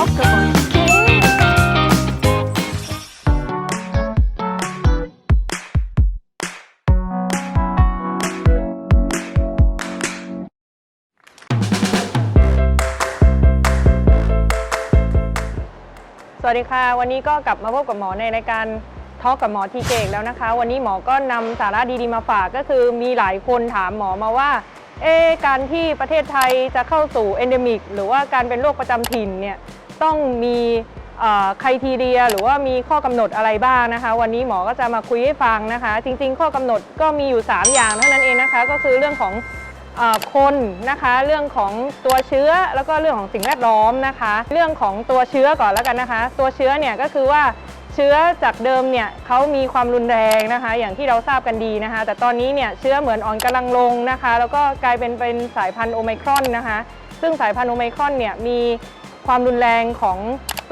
สวัสดีค่ะ วันนี้ก็กลับมาพบกับหมอในรายการทอกับหมอทีเกกแล้วนะคะ วันนี้หมอก็นำสาระดีๆมาฝากก็คือมีหลายคนถามหมอมาว่าเอการที่ประเทศไทยจะเข้าสู่เอนเดมิก หรือว่าการเป็นโรคประจำถิ่นเนี่ย ต้องมีใครทีเรียหรือว่ามีข้อกำหนดอะไรบ้างนะคะ วันนี้หมอก็จะมาคุยให้ฟังนะคะ จริง ๆ ข้อกำหนดก็มีอยู่ 3 อย่างเท่านั้นเองนะคะ ก็คือเรื่องของอคนนะคะ เรื่องของตัวเชื้อแล้วก็เรื่องของสิ่งแวดล้อมนะคะ เรื่องของตัวเชื้อก่อนแล้วกันนะคะ ตัวเชื้อเนี่ยก็คือว่าเชื้อจากเดิมเนี่ยเขามีความรุนแรงนะคะ อย่างที่เราทราบกันดีนะคะ แต่ตอนนี้เนี่ยเชื้อเหมือนอ่อนกำลังลงนะคะ แล้วก็กลายเป็นเป็นสายพันธุ์โอไมครอนนะคะ ซึ่งสายพันธุ์โอไมครอนเนี่ยมี ความรุนแรงของ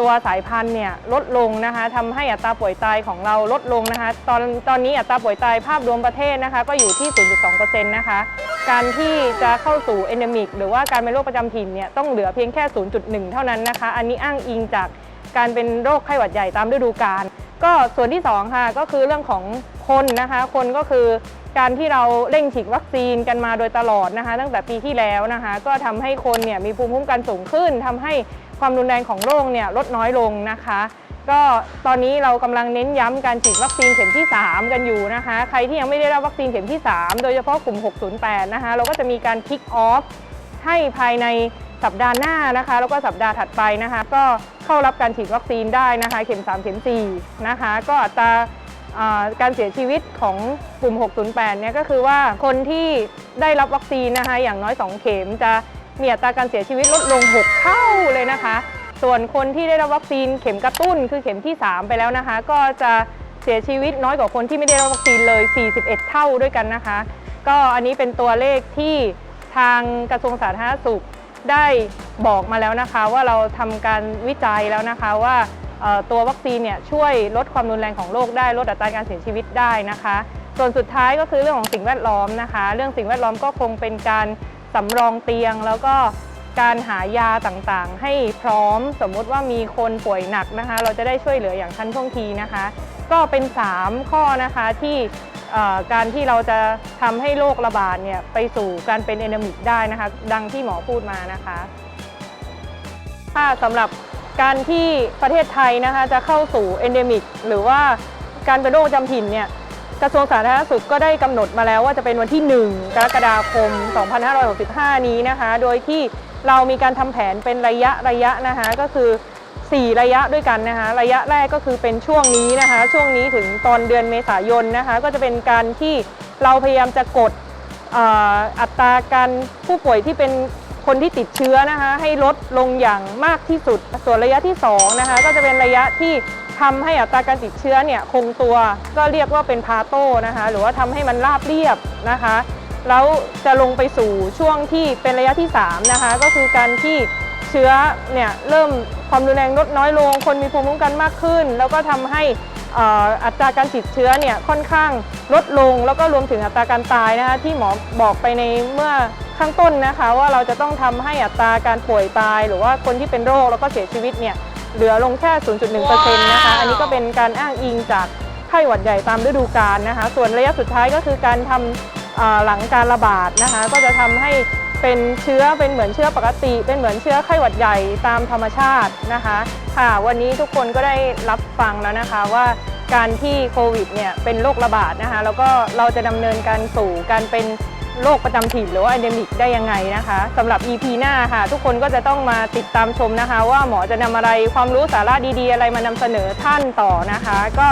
ตัวสายพันธุ์เนี่ยลดลงนะคะทำให้อัตราป่วยตายของเราลดลงนะคะ ตอนตอนนี้อัตราป่วยตายภาพรวมประเทศนะคะก็อยู่ที่ 0.2%นะคะ การที่จะเข้าสู่เอนเดมิก หรือว่าการเป็นโรคประจำถิ่นเนี่ยต้องเหลือเพียงแค่ 0.1 เท่านั้นนะคะ อันนี้อ้างอิงจากการเป็นโรคไข้หวัดใหญ่ตามฤดูกาลก็ส่วนที่2ค่ะก็คือเรื่องของคนนะคะ คนก็คือการที่เราเร่งฉีดวัคซีนกันมาโดยตลอดนะคะ ตั้งแต่ปีที่แล้วนะคะ ก็ทำให้คนเนี่ยมีภูมิคุ้มกันสูงขึ้นทำให้ความรุนแรงของโรคเนี่ยลดน้อยลงนะคะ ก็ตอนนี้เรากำลังเน้นย้ำการฉีดวัคซีนเข็มที่ 3 กันอยู่นะคะ ใครที่ยังไม่ได้รับวัคซีนเข็มที่ 3 โดยเฉพาะกลุ่ม 608 นะคะ เราก็จะมีการคิกออฟให้ภายในสัปดาห์หน้านะคะ แล้วก็สัปดาห์ถัดไปนะคะ ก็เข้ารับการฉีดวัคซีนได้นะคะ เข็ม 3 เข็ม 4 นะคะ ก็อัตรา การเสียชีวิตของกลุ่ม 608 เนี่ยก็คือว่าคนที่ได้รับวัคซีนนะคะอย่างน้อย 2 เข็ม จะมีอัตราการเสียชีวิตลดลง 6 เท่าเลยนะคะ ส่วนคนที่ได้รับวัคซีนเข็มกระตุ้นคือเข็มที่ 3 ไปแล้วนะคะ ก็จะเสียชีวิตน้อยกว่าคนที่ไม่ได้รับวัคซีนเลย 41 เท่าด้วยกันนะคะ ก็อันนี้เป็นตัวเลขที่ทางกระทรวงสาธารณสุขได้บอกมาแล้วนะคะ ว่าเราทำการวิจัยแล้วนะคะว่า ตัววัคซีนเนี่ยช่วยลดความรุนแรงของโรคได้ลดอัตราการเสียชีวิตได้นะคะ ส่วนสุดท้ายก็คือเรื่องของสิ่งแวดล้อมนะคะ เรื่องสิ่งแวดล้อมก็คงเป็นการสำรองเตียง แล้วก็การหายาต่างๆ ให้พร้อมสมมุติว่ามีคนป่วยหนักนะคะ เราจะได้ช่วยเหลืออย่างทันท่วงทีนะคะ ก็เป็น 3 ข้อนะคะที่การที่เราจะทำให้โรคระบาดเนี่ยไปสู่การเป็นเอนเดมิกได้นะคะ ดังที่หมอพูดมานะคะค่ะสำหรับ การที่ประเทศไทยนะคะจะเข้าสู่เอนเดมิกหรือว่าการเป็นโรคประจำถิ่นเนี่ยกระทรวงสาธารณสุขก็ได้กำหนดมาแล้วว่าจะเป็นวันที่ 1 กรกฎาคม 2565 นี้นะคะ โดยที่เรามีการทำแผนเป็นระยะระยะนะคะ ก็คือ 4 ระยะด้วยกันนะคะ ระยะแรกก็คือเป็นช่วงนี้นะคะ ช่วงนี้ถึงตอนเดือนเมษายนนะคะ ก็จะเป็นการที่เราพยายามจะกดอัตราการผู้ป่วยที่เป็น คนที่ติดเชื้อนะคะ ให้ลดลงอย่างมากที่สุด ส่วนระยะที่2นะคะก็จะเป็นระยะที่ทำให้อัตราการติดเชื้อเนี่ยคงตัว ก็เรียกว่าเป็นพาโต้นะคะ หรือว่าทำให้มันราบเรียบนะคะแล้วจะลงไปสู่ช่วงที่เป็นระยะที่3นะคะก็คือการที่ เชื้อเนี่ยเริ่มความรุนแรงลดน้อยลง คนมีภูมิคุ้มกันมากขึ้น แล้วก็ทำให้เอ่ออัตราการติดเชื้อเนี่ยค่อนข้างลดลง แล้วก็รวมถึงอัตราการตายนะคะที่หมอบอกไปในเมื่อข้างต้นนะคะ ว่าเราจะต้องทำให้อัตราการป่วยตาย หรือว่าคนที่เป็นโรคแล้วก็เสียชีวิตเนี่ยเหลือลงแค่ 0.1%นะคะ อันนี้ก็เป็นการอ้างอิงจากไข้หวัดใหญ่ตามฤดูกาลนะคะ ส่วนระยะสุดท้ายก็คือการทำเอ่อหลังการระบาดนะคะ ก็จะทำให้ เป็นเชื้อเป็นเหมือนเชื้อปกติ เป็นเหมือนเชื้อไข้หวัดใหญ่ตามธรรมชาตินะคะ ค่ะ วันนี้ทุกคนก็ได้รับฟังแล้วนะคะว่าการที่โควิดเนี่ยเป็นโรคระบาดนะคะแล้วก็เราจะดำเนินการสู่การเป็นโรคประจำถิ่นหรือว่า endemic ได้ยังไงนะคะสำหรับ EP หน้าค่ะ ทุกคนก็จะต้องมาติดตามชมนะคะ ว่าหมอจะนำอะไรความรู้สาระดีๆ อะไรมานำเสนอท่านต่อนะคะ ก็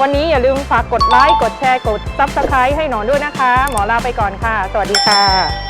วันนี้อย่าลืมฝากกดไลค์กดแชร์กด Subscribe ให้หนอนด้วยนะคะ หมอลาไปก่อนค่ะ สวัสดีค่ะ